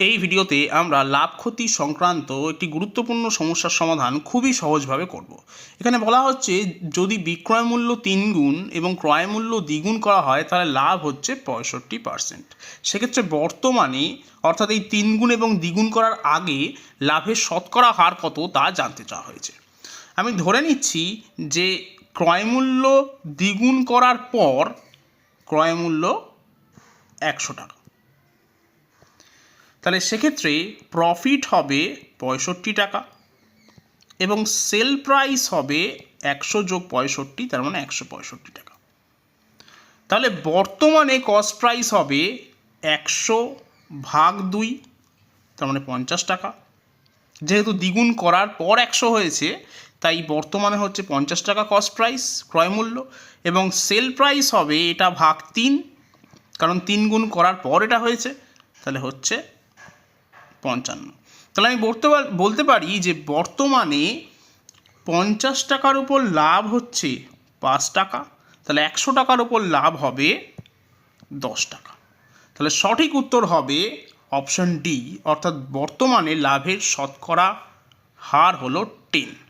এই ভিডিওতে আমরা লাভ ক্ষতি সংক্রান্ত একটি গুরুত্বপূর্ণ সমস্যার সমাধান খুবই সহজভাবে করব। এখানে বলা হচ্ছে, যদি বিক্রয় মূল্য তিন গুণ এবং ক্রয় মূল্য দ্বিগুণ করা হয়, তাহলে লাভ হচ্ছে পঁয়ষট্টি পার্সেন্ট। সেক্ষেত্রে বর্তমানে, অর্থাৎ এই তিন গুণ এবং দ্বিগুণ করার আগে লাভের শতকরা হার কত, তা জানতে চাওয়া হয়েছে। আমি ধরে নিচ্ছি যে ক্রয় মূল্য দ্বিগুণ করার পর ক্রয় মূল্য একশো টাকা। তাহলে সেক্ষেত্রে প্রফিট হবে পঁয়ষট্টি টাকা এবং সেল প্রাইস হবে একশো যোগ পঁয়ষট্টি, তার মানে একশো পঁয়ষট্টি টাকা। তাহলে বর্তমানে কস্ট প্রাইস হবে একশো ভাগ দুই, তার মানে পঞ্চাশ টাকা। যেহেতু দ্বিগুণ করার পর একশো হয়েছে, তাই বর্তমানে হচ্ছে পঞ্চাশ টাকা কস্ট প্রাইস ক্রয় মূল্য এবং সেল প্রাইস হবে এটা ভাগ তিন, কারণ তিন গুণ করার পর এটা হয়েছে, তাহলে হচ্ছে পঞ্চান্ন। তাহলে আমি বলতে বলতে পারি যে বর্তমানে পঞ্চাশ টাকার উপর লাভ হচ্ছে পাঁচ টাকা, তাহলে একশো টাকার উপর লাভ হবে দশ টাকা। তাহলে সঠিক উত্তর হবে অপশন ডি, অর্থাৎ বর্তমানে লাভের শতকরা হার হলো টেন।